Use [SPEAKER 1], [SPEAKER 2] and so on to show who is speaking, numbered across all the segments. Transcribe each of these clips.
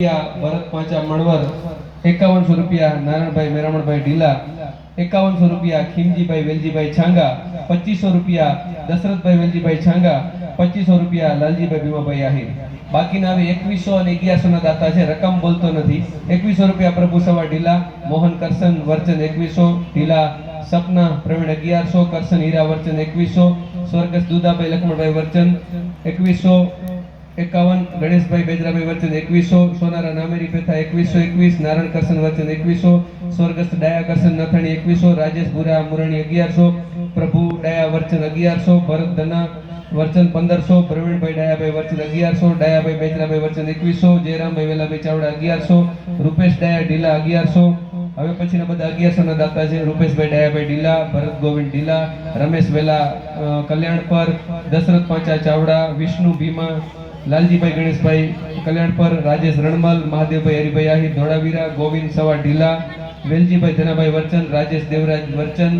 [SPEAKER 1] ભરત પાંચા મણવર એકાવનસો રૂપિયા નારાયણભાઈ મેરામણભાઈ ઢીલા, એકાવનસો રૂપિયા ખીમજીભાઈ વેલજીભાઈ છાંગા, પચીસો રૂપિયા દશરથભાઈ વેલજીભાઈ છાંગા, પચીસો રૂપિયા લાલજીભાઈ ભીમાભાઈ આહિર. બાકીના હવે એકવીસો અને અગિયારસો ના દાતા છે, રકમ બોલતો નથી. એકવીસો રૂપિયા પ્રભુ સવા ઢીલા, મોહન કરસન વર્ચન એકવીસો, ઢીલા સપના પ્રવીણ અગિયારસો કરસન હીરા વર્ચન એકવીસો, સ્વર્ગસ્થ દુદાભાઈ લક્ષ્મણભાઈ વર્ચન એકવીસો એકાવન, ગણેશભાઈ બેજરાભાઈ વચન એકવીસો, સોનારા નામેરી પેથા એકવીસો એકવીસ નારાયણ કરસન વચન એકવીસો, સ્વર્ગસ્થ ડાયા કરસન નથાણી એકવીસો, રાજેશ ભુરા મુરણી અગિયારસો, પ્રભુ ડાયા વર્ચન અગિયારસો, ભરત ધના વર્ચન પંદરસો, પ્રવીણભાઈ ડાયાભાઈ વર્ચન અગિયારસો, ડાયાભાઈ બેજરાભાઈ વર્ચન એકવીસો, જયરામભાઈ વેલાભાઈ ચાવડા અગિયારસો, રૂપેશ ડાયા ઢીલા અગિયારસો, હવે પછીના બધા અગિયારસો ના દાતા છે, રૂપેશભાઈ ડાયાભાઈ ઢીલા, ભરત ગોવિંદ ઢીલા, રમેશ વેલા કલ્યાણ કલ્યાણપર, દશરથ પાંચા ચાવડા, વિષ્ણુ ભીમા લાલજીભાઈ ગણેશભાઈ, કલ્યાણપર, રાજેશ રણમલ, મહાદેવભાઈ હરિભાઈ આહિર, ધોળાવીરા, ગોવિંદ સવા ઢીલા, વેલજીભાઈ ધનાભાઈ વર્ચન, રાજેશ દેવરાજ વર્ચન,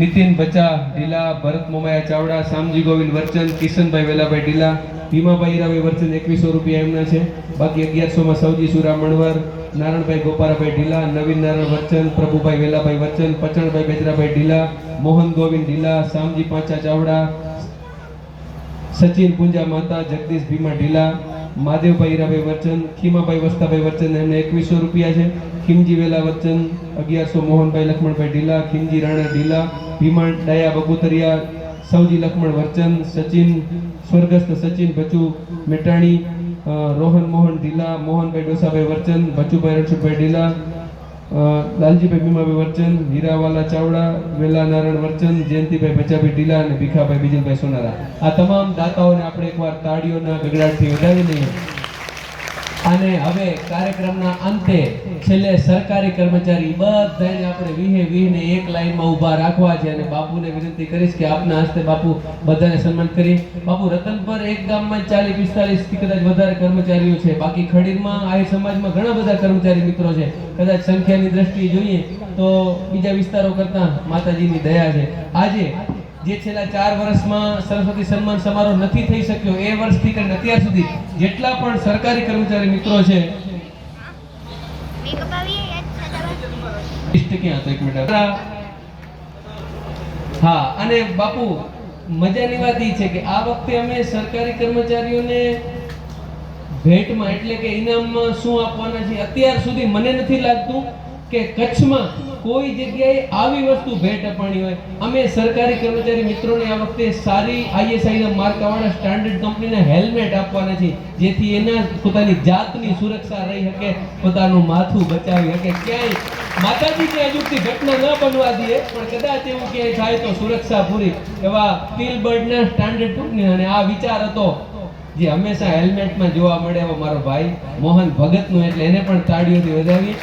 [SPEAKER 1] નીતિન બચા ઢીલા, ભરત મોમાયા ચાવડા, શામજી ગોવિંદ વર્ચન, કિશનભાઈ વેલાભાઈ ઢીલા, ભીમાભાઈ હીરાભાઈ વર્ચન એકવીસો રૂપિયા એમના છે. બાકી અગિયારસોમાં સૌજી સુરા મણવર, નારણભાઈ ગોપારાભાઈ ઢીલા, નવીન નારાયણ વર્ચન, પ્રભુભાઈ વેલાભાઈ વર્ચન, પચણભાઈ બેજરાભાઈ ઢીલા, મોહન ગોવિંદ ઢીલા, શામજી પાંચા ચાવડા સચિન પૂંજા, માતા, જગદીશ, ભીમા, ઢીલા, મહાદેવભાઈ, હીરાભાઈ વર્ચન ખીમાભાઈ, વસ્તાભાઈ વર્ચન એમને એકવીસો રૂપિયા છે. ખીમજી વેલા વર્ચન અગિયારસો, મોહનભાઈ, લક્ષ્મણભાઈ, ઢીલા, ખીમજી રાણા, ઢીલા, ભીમા, ડાયા, બગુતરિયા સૌજી લક્ષ્મણ વર્ચન સચિન, સ્વર્ગસ્થ સચિન, ભચુ, મેટાણી રોહન, મોહન, ઢીલા, મોહનભાઈ, ડોસાભાઈ વર્ચન ભચુભાઈ રણછુભાઈ ઢીલા લાલજીભાઈ ભીમાભાઈ વર્ચન, હીરાવાલા ચાવડા વેલા નારાયણ વર્ચન, જયંતિભાઈ બચાભાઈ ઢીલા અને ભીખાભાઈ બીજલભાઈ સોનારા. આ તમામ દાતાઓને આપણે એકવાર તાળીઓના ગગડાટથી વધાવી લઈએ અને હવે કાર્યક્રમના અંતે છેલ્લે સરકારી કર્મચારી બધાને આપણે વીહે વીહને એક લાઈનમાં ઊભા રાખવા છે અને બાપુને વિનંતી કરીશ કે આપના હસ્તે બાપુ બધાને સન્માન કરી. બાપુ રતન પર એક ગામમાં ચાલીસ પિસ્તાલીસથી કદાચ વધારે કર્મચારીઓ છે. બાકી ખડીરમાં આ સમાજમાં ઘણા બધા કર્મચારી મિત્રો છે. કદાચ સંખ્યાની દ્રષ્ટિએ જોઈએ તો બીજા વિસ્તારો કરતા માતાજીની દયા છે. આજે જે છેલ્લા ચાર વર્ષમાં સરસ્વતી સન્માન સમારોહ નથી થઈ શક્યો, એ વર્ષથી કરીને અત્યાર સુધી જેટલા પણ સરકારી કર્મચારી મિત્રો છે હા, અને બાપુ, મજાની વાત એ છે કે આ વખતે અમે સરકારી કર્મચારીઓને ભેટમાં, એટલે કે ઇનામમાં શું આપવાના છે અત્યાર સુધી મને નથી લાગતું કે કચ્છમાં કોઈ જગ્યાએ આવી વસ્તુ ભેટ અપાણી હોય. અમે સરકારી કર્મચારી મિત્રોને આ વખતે સારી આઈએસઆઈના માર્કાવાળા સ્ટાન્ડર્ડ કંપનીના હેલ્મેટ આપવાના છે, જેથી એના પોતાની જાતની સુરક્ષા રહી શકે, પોતાનું માથું બચાવી શકે. ક્યાંય માતાજી કે ઘટના ન બનવા દઈએ, પણ કદાચ એવું ક્યાંય થાય તો સુરક્ષા પૂરી. એવા ટીલબર્ડના સ્ટાન્ડર્ડ કંપની અને આ વિચાર હતો જે હંમેશા હેલ્મેટમાં જોવા મળે એવો મારો ભાઈ મોહન ભગતનો, એટલે એને પણ તાળીઓથી વધાવી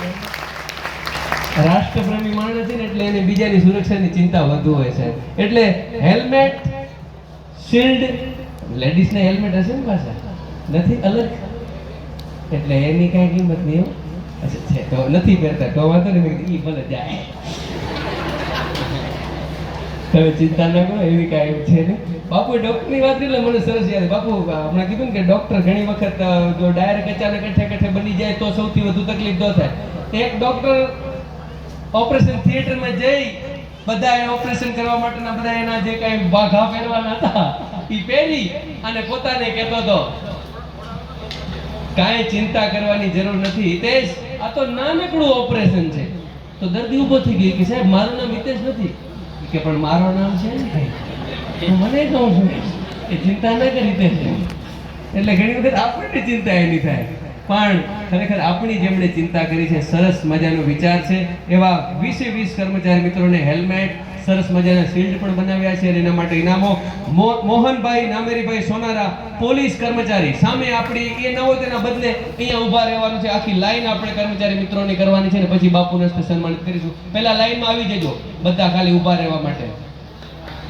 [SPEAKER 1] રાષ્ટ્રપ્રેમી માણસ છે ને એટલે એને બીજાની સુરક્ષાની ચિંતા વધુ હોય છે. એટલે હેલ્મેટ, શિલ્ડ, લેડીઝને હેલ્મેટ હશે ને પાછા? નથી, અલગ? એટલે એની કાંઈ કિંમત નહીં એવું છે, તો નથી પહેરતા, તો વાંધો નહીં એ ભલે જાય. તમે ચિંતા ના કરો, એવી કાંઈ છે નહીં. બાપુ ડૉક્ટરની વાત એટલે મને સરસ યાદ બાપુ, હમણાં કીધું ને કે ડૉક્ટર ઘણી વખત જો ડાયરેક્ટ અચાનક કઠે કઠે બની જાય તો સૌથી વધુ તકલીફ ન થાય. એક ડોક્ટર ઓપરેશન થિયેટરમાં જઈ બધા ઓપરેશન કરવા માટેના બધા એના જે કઈ બાઘા પહેરવાના હતા એ પહેરી અને પોતાને કહેતો હતો, કાંઈ ચિંતા કરવાની જરૂર નથી હિતેશ, આ તો નાનકડું ઓપરેશન છે. તો દર્દી ઊભો થઈ ગયો, કે સાહેબ, મારું નામ હિતેશ નથી. કે, પણ મારું નામ છે ને મને કહું છું, એ ચિંતા ના કરી હિતેશ. એટલે ઘણી વખત આપણને ચિંતા એની થાય. પણ ખરેખર આપણી જેમણે ચિંતા કરી છે, સરસ મજાનો વિચાર છે. એવા વીસે વીસ કર્મચારી મિત્રોને હેલ્મેટ, સરસ મજાના શિલ્ડ પણ બનાવ્યા છે અને એના માટે ઇનામો. મોહનભાઈ નામેરીભાઈ સોનારા પોલીસ કર્મચારી સામે આપણી એ નવો તેના બદલે અહીંયા ઊભા રહેવાનું છે. આખી લાઈન આપણે કર્મચારી મિત્રોની કરવાની છે ને પછી બાપુને સન્માનિત કરીશું. પહેલા લાઈનમાં આવી જજો, બધા ખાલી ઊભા રહેવા માટે.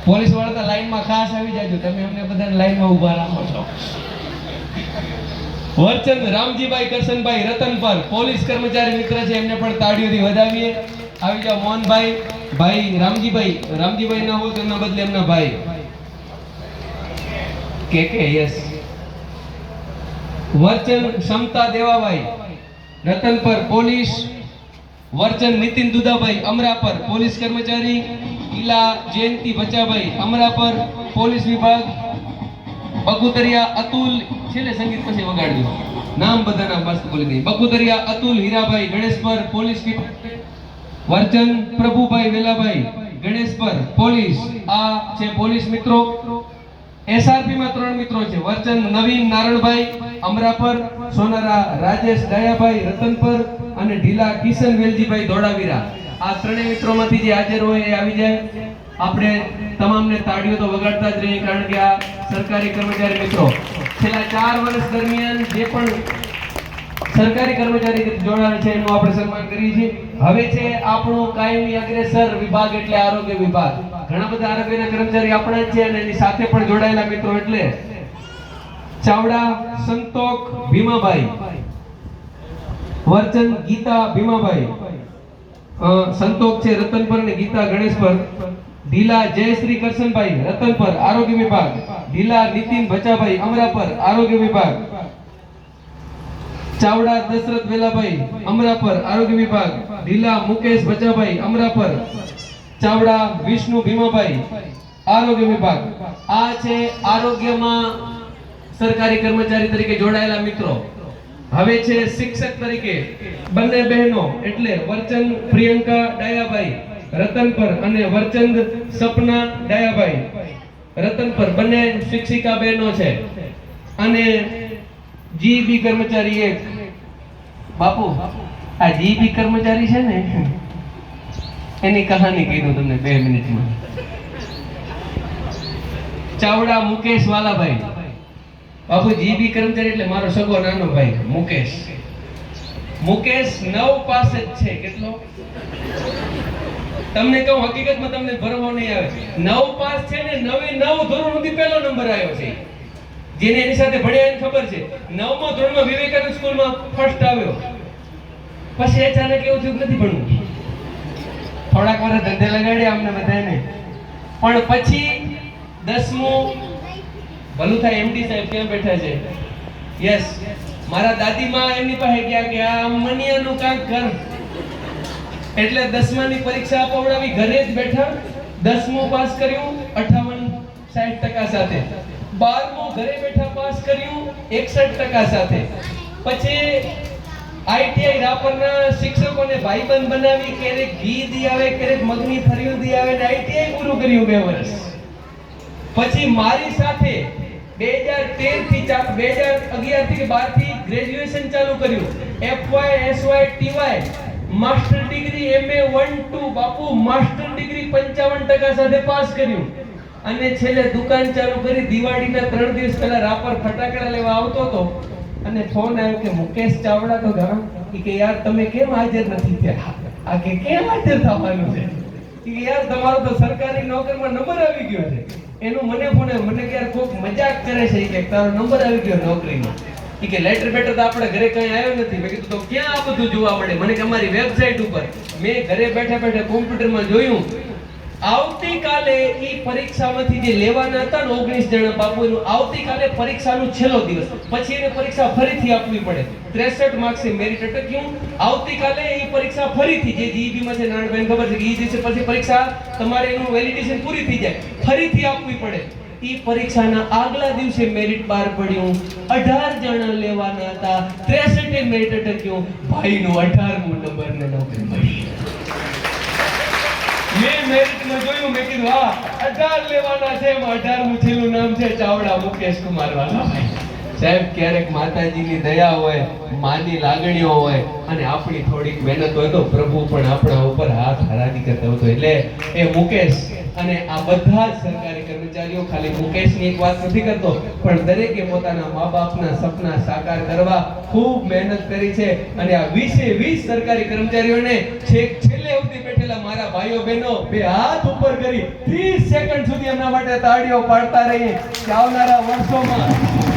[SPEAKER 1] પોલીસવાળા તો લાઈનમાં ખાસ આવી જાજો. તમે અમને બધાને લાઈનમાં ઊભા રાખો છો. વર્ચન રામજીભાઈ કરશનભાઈ રતન પર પોલીસ કર્મચારી મિત્ર છે, એમને પણ તાળીઓથી વધાવીએ. આવી જાઓ મોહનભાઈ, ભાઈ રામજીભાઈ. રામજીભાઈ ના હોય તો એમના બદલે એમના ભાઈ. કે કે યસ વર્ચન ક્ષમતા દેવાભાઈ. રતન પર પોલીસ. વર્ચન નીતિન દુદાભાઈ અમરાપર પોલીસ કર્મચારી. ઈલા જયંતિ બચાભાઈ અમરાપર પોલીસ વિભાગ. બગુતરિયા અતુલ, છેલ્લે સંગીત પછી વગાડજો. નામ બધાના મસ્ત બોલી દઈ બગુતરિયા અતુલ, હીરાભાઈ, ગણેશપર, પોલીસ વર્ચન પ્રભુભાઈ વેલાભાઈ, ગણેશપર, પોલીસ. આ છે પોલીસ મિત્રો. એસઆરપી માં ત્રણ મિત્રો છે. વર્ચન નવીન, નારણભાઈ, અમરાપર, સોનારા, રાજેશ, દયાભાઈ, રતનપર અને ઢીલા, કિશન વેલજીભાઈ, ધોળાવીરા. આ ત્રણેય મિત્રોમાંથી જે હાજર હોય એ આવી જાય. આપણે તમામને તાળીઓ તો વગાડતા જ રહીએ, કારણ કે આ સરકારી કર્મચારી મિત્રો, છેલ્લા ચાર વર્ષ દરમિયાન જે પણ સરકારી કર્મચારી જોડાણ છે, એનું આપણે સન્માન કરીએ છીએ. હવે છે આપણો કાયમી અગ્રેસર વિભાગ એટલે આરોગ્ય વિભાગ. ઘણા બધા આરોગ્યના કર્મચારી આપણા જ છે અને એની સાથે પણ જોડાયેલા મિત્રો એટલે ચાવડા સંતોક ભીમાભાઈ, વર્ચન, ગીતા, ભીમાભાઈ સંતોક છે રતન પર ને ગીતા, ગણેશપર. ઢીલા જયશ્રી કરશનભાઈ રતનપર આરોગ્ય વિભાગ. ઢીલા નીતિન ભચાભાઈ અમરાપર આરોગ્ય વિભાગ. ચાવડા દશરથ વેલાભાઈ અમરાપર આરોગ્ય વિભાગ. ઢીલા મુકેશ બચાભાઈ અમરાપર ચાવડા વિષ્ણુ ભીમાભાઈ, આરોગ્ય વિભાગ. આ છે આરોગ્યમાં સરકારી કર્મચારી તરીકે જોડાયેલા મિત્રો. હવે છે શિક્ષક તરીકે. બંને બહેનો, એટલે વર્ચન પ્રિયંકા ડાયાભાઈ રતનપર અને વર્ચંદ સપના ડાયાભાઈ. રતનપર બંને શિક્ષિકા બહેનો છે. અને જીબી કર્મચારી એક. બાપુ, આ જીબી કર્મચારી છે ને, એની કહાની કહી દઉં તમને બે મિનિટમાં. ચાવડા મુકેશ વાલાભાઈ. બાપુ જીબી કર્મચારી એટલે મારો સગો નાનો ભાઈ, મુકેશ. મુકેશ નવ પાસે જ છે. કેટલો? તમને કહું, હકીકતમાં તમને ભરવો નહીં આવે. નવ પાસ છે ને નવે નવ ધોરણ સુધી પહેલો નંબર આવ્યો છે. જેને એની સાથે ભણ્યા એને ખબર છે. નવમો ધોરણમાં વિવેકાનંદ સ્કૂલમાં ફર્સ્ટ આવ્યો. પછી અચાનક એવું થયું નથી ભણવું. થોડાક વર્ષ ધંધે લગાડ્યા અમને બધાને પણ પછી દસમું, ભલું થાય એમડી સાહેબ ક્યાં બેઠા છે. યસ મારા દાદીમાં એમની પાસે ગયા કે આ મનિયાનું કાંક કર. એટલે દસમાની પરીક્ષા અપાવડાવી ઘરે જ બેઠા દસમું પાસ કર્યું, અઠાવન સાઠ ટકા સાથે. બારમું ઘરે બેઠા પાસ કર્યું, એકસઠ ટકા સાથે. પછી આઈટીઆઈ રાપરના શિક્ષકોને ભાઈબંધ બનાવી, ક્યારેક ઘી દી આવે, ક્યારેક મગની ફરિયું દી આવે ને આઈટીઆઈ પૂરું કર્યું બે વર્ષ. પછી મારી સાથે બે હજાર તેરથી બે હજાર અગિયારથી બારથી ગ્રેજ્યુએશન ચાલુ કર્યું FY SY TY master degree MA one two બાપુ, માસ્ટર ડિગ્રી પંચાવન ટકા સાથે પાસ કર્યું. અને છેલ્લે દુકાન ચાલુ કરી દિવાળીના ત્રણ દિવસ પહેલા રાપર ફટાકડા લેવા આવતો હતો. અને ફોન આવ્યો કે, મુકેશ ચાવડા, તો ગરમ. ઈ કે, યાર, તમે કેમ હાજર નથી થયા આ કે, કેમ હાજર થવાનું છે? કે, યાર, તમારો તો સરકારી નોકરીમાં નંબર આવી ગયો છે. એનું મને ફોન મને કે યાર કોક મજાક કરે છે. કે, તારો નંબર આવી ગયો નોકરીનો. ઈ કે લેટર બેટર તો આપણે ઘરે કઈ આવ્યો નથી. મેં કીધું, તો ક્યાં આ બધું જોવા મળે? મને કે, અમારી વેબસાઇટ ઉપર. મેં ઘરે બેઠા બેઠા કોમ્પ્યુટરમાં જોયું, આવતીકાલે એ પરીક્ષામાંથી જે લેવાના હતા ને 19 જણા બાપુનું આવતીકાલે પરીક્ષાનો છેલ્લો દિવસ. પછી એને પરીક્ષા ફરીથી આપવી પડે. 63 માર્ક્સની મેરિટ અટક્યું. આવતીકાલે એ પરીક્ષા ફરીથી, જે જીઈબી માં છે નારાયણભાઈ ખબર છે કે ઈ દિવસે પછી પરીક્ષા તમારે એનું વેલિડેશન પૂરી થઈ જાય. ફરીથી આપવી પડે. ઈ પરીક્ષાના આગલા દિવસે મેરિટ બહાર પડ્યું. 18 જણા લેવાના હતા. 63 મેરિટ અટક્યું. ભાઈનું 18મો નંબર ને નોકરી મળી. મેં મેરિટમાં જોયું, મેં કીધું, હા, અઢાર લેવાના છે, એમાં અઢારમું છેલ્લું નામ છે, ચાવડા મુકેશ કુમાર વાલા સાહેબ, ક્યારેક માતાજીની દયા હોય, માની લાગણીઓ હોય, અને આપણી થોડીક મહેનત હોય તો પ્રભુ પણ આપણા ઉપર હાથ હરાજી કરતા હતો એટલે એ મુકેશ અને આ બધા સરકારી કર્મચારીઓ ખાલી મુકેશની એક વાત નથી કરતો, પણ દરેકે પોતાના મા બાપના સપના સાકાર કરવા ખૂબ મહેનત કરી છે અને આ વીસે વીસ સરકારી કર્મચારીઓને છેક છેલ્લે સુધી બેઠેલા મારા ભાઈઓ બહેનો બે હાથ ઉપર કરી 30 સેકન્ડ સુધી એમના માટે તાળીઓ પાડતા રહીએ. કે આવનારા વર્ષોમાં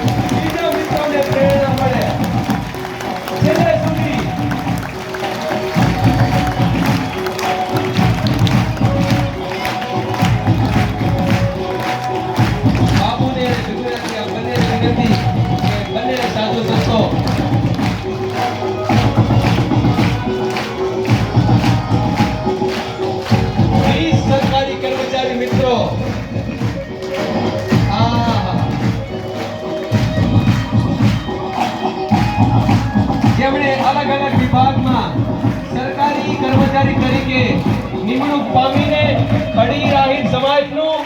[SPEAKER 1] જેમણે અલગ અલગ વિભાગમાં સરકારી કર્મચારી તરીકે નિમણૂક પામીને કડી રાહીત સમાજનું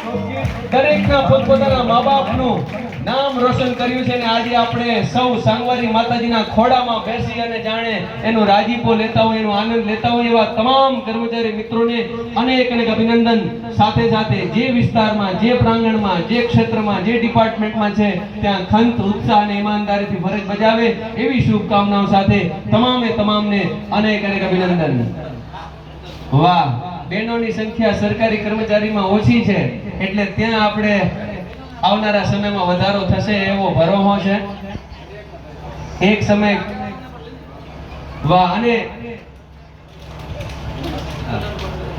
[SPEAKER 1] દરેકના પોતપોતાના મા બાપનું નામ રોશન કર્યું છે ને આજે આપણે સૌ સાંગવારી માતાજીના ખોડામાં બેસી અને જાણે એનો રાજીપો લેતા હોય, એનો આનંદ લેતા હોય એવા તમામ કર્મચારી મિત્રોને અનેક અનેક અભિનંદન. સાથે સાથે જે વિસ્તારમાં, જે પ્રાંગણમાં, જે ક્ષેત્રમાં, જે ડિપાર્ટમેન્ટમાં છે, ત્યાં ખંત, ઉત્સાહ અને ઈમાનદારીથી ફરજ બજાવે એવી શુભકામનાઓ સાથે તમામે તમામને અનેક અનેક અભિનંદન. વાહ, બહેનોની સંખ્યા સરકારી કર્મચારીમાં ઓછી છે, એટલે ત્યાં આપણે આવનારા સમયમાં વધારો થશે એવો ભરોસો છે. એક સમય વાહ અને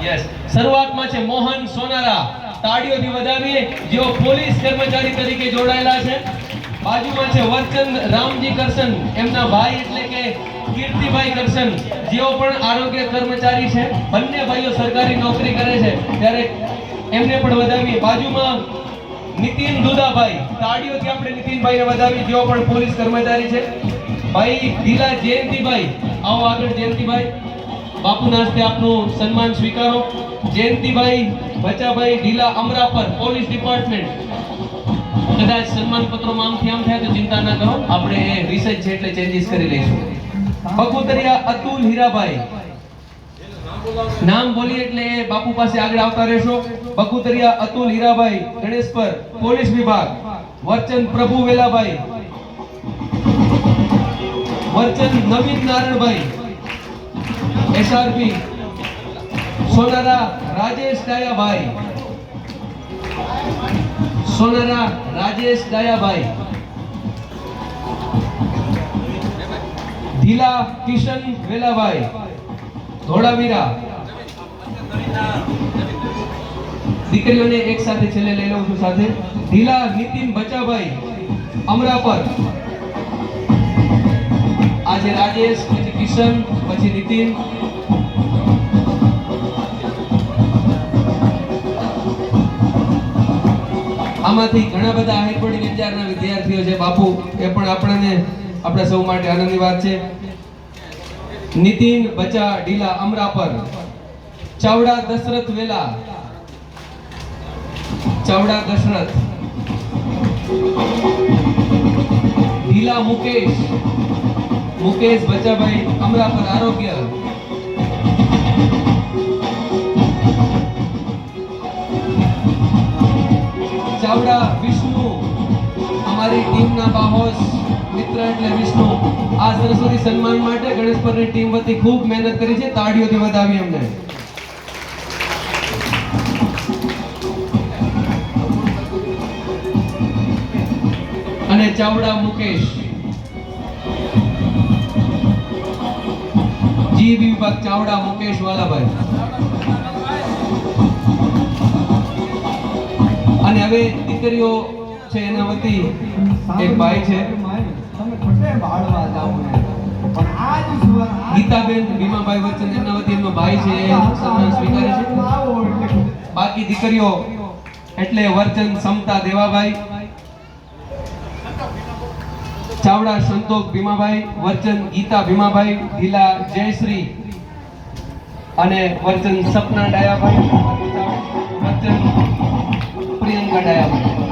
[SPEAKER 1] યસ, શરૂઆતમાં છે મોહન સોનારા. તાળીઓથી વધાવીએ, જેઓ પોલીસ કર્મચારી તરીકે જોડાયેલા છે. બાજુમાં છે વરચંદ રામજી કરશન. એમના ભાઈ એટલે કે કીર્તિભાઈ કરશન. જેઓ પણ આરોગ્ય કર્મચારી છે. બંને ભાઈઓ સરકારી નોકરી કરે છે. ત્યારે એમને પણ વધાવીએ. બાજુમાં નીતિન દુદાભાઈ, તાળીઓથી આપણે નીતિનભાઈને વધાવી જેઓ પણ પોલીસ કર્મચારી છે. ભાઈ ઢીલા જયંતિભાઈ, આવો આગળ જયંતિભાઈ. બાપુના હસ્તે આપનું સન્માન સ્વીકારો. જયંતિભાઈ, બચાભાઈ ઢીલા અમરાપર પોલીસ ડિપાર્ટમેન્ટ. કદાચ સન્માન પત્રોમાં આમથી આમ થાય તો ચિંતા ના કરો. આપણે રિસર્ચ છે એટલે ચેન્જીસ કરી લઈશું. બકુતરિયા અતુલ હીરાભાઈ નામ બોલીએ એટલે બાપુ પાસે આગળ આવતા રહેશો. બકુતરિયા અતુલ હીરાભાઈ ગણેશપર પોલીસ વિભાગ. વર્ચન પ્રભુ વેલાભાઈ. વર્ચન નવીન નારણભાઈ એસઆરપી. સોનારા રાજેશ ડાયાભાઈ. સોનારા રાજેશ ડાયાભાઈ. ધીલા કિશન વેલાભાઈ. ધોળાવીરા. દીકરીઓને એક સાથે છેલ્લે લઈ લઉં છું સાથે. ઢીલા નીતિન બચાભાઈ અમરાપર. આજે રાજેશ, પછી કિશન, પછી નીતિન. આમાંથી ઘણા બધા હાઈકોર્ટ વિદ્યારના વિદ્યાર્થીઓ છે. બાપુ, એ પણ આપણને, આપણા સૌ માટે આનંદની વાત છે. નીતિન બચા ઢીલા અમરાપર ચાવડા દશરથ વેલા. ચાવડા દશરથ. ઢીલા મુકેશ. મુકેશ બચાભાઈ અમરાપર આરોગ્ય. ચાવડા વિષ્ણુ, અમારી ટીમના બાહોશ. મિત્ર એટલે વિષ્ણુ. આ સરસ્વતી સન્માન માટે ગણેશપરની ટીમ વતી ખૂબ મહેનત કરી છે. તાળીઓથી વધાવી અમને. અને ચાવડા મુકેશ. જી વિભાગ ચાવડા મુકેશ વાલાભાઈ. અને હવે દીકરીઓ છે એના વતી એક ભાઈ છે. ગીતાબેન ભીમાભાઈ વચ્ચે એમના વતી એમનો ભાઈ છે સન્માન સ્વીકારે છે. બાકી દીકરીઓ એટલે વર્ચન સમતા દેવાભાઈ, ચાવડા સંતોષ ભીમાભાઈ વર્ચન ગીતા ભીમાભાઈ ઢીલા જયશ્રી અને વર્ચન સપના ડાયાભાઈ વર્ચન પ્રિયંકા ડાયાભાઈ.